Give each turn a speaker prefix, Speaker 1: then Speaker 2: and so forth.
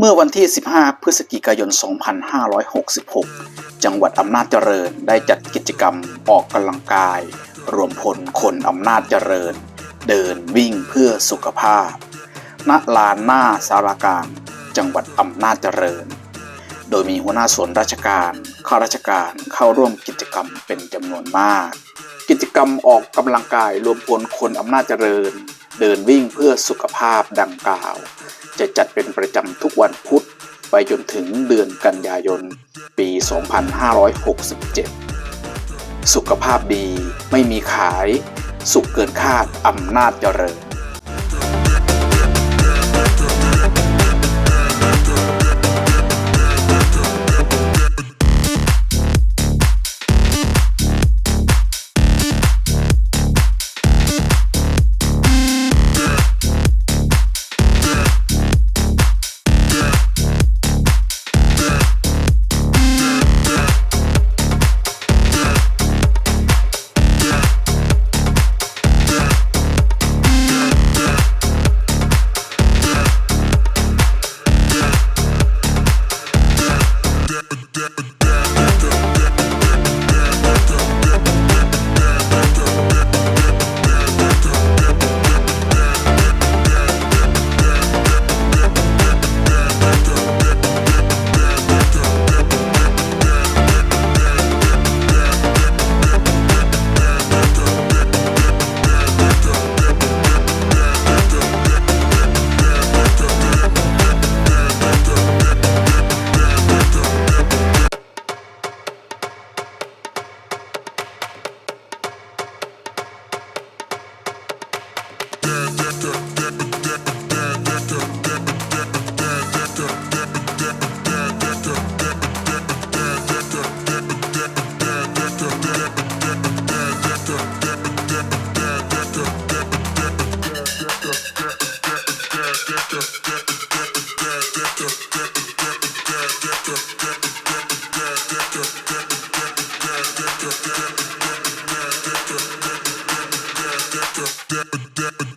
Speaker 1: เมื่อวันที่ 15 พฤศจิกายน 2566 จังหวัดอำนาจเจริญได้จัดกิจกรรมออกกำลังกาย รวมพลคนอำนาจเจริญ เดินวิ่งเพื่อสุขภาพ ณ ลานหน้าสารากลารจังหวัดอำนาจเจริญ โดยมีหัวหน้าส่วนราชการ ข้าราชการเข้าร่วมกิจกรรมเป็นจำนวนมาก กิจกรรมออกกำลังกายรวมพลคนอำนาจเจริญ เดินวิ่งเพื่อสุขภาพดังกล่าว จะจัดเป็นประจำทุกวันพุธไปจนถึงเดือนกันยายน ปี 2567 สุขภาพดีไม่มีขาย สุขเกินคาดอำนาจเจริญ dapper dapper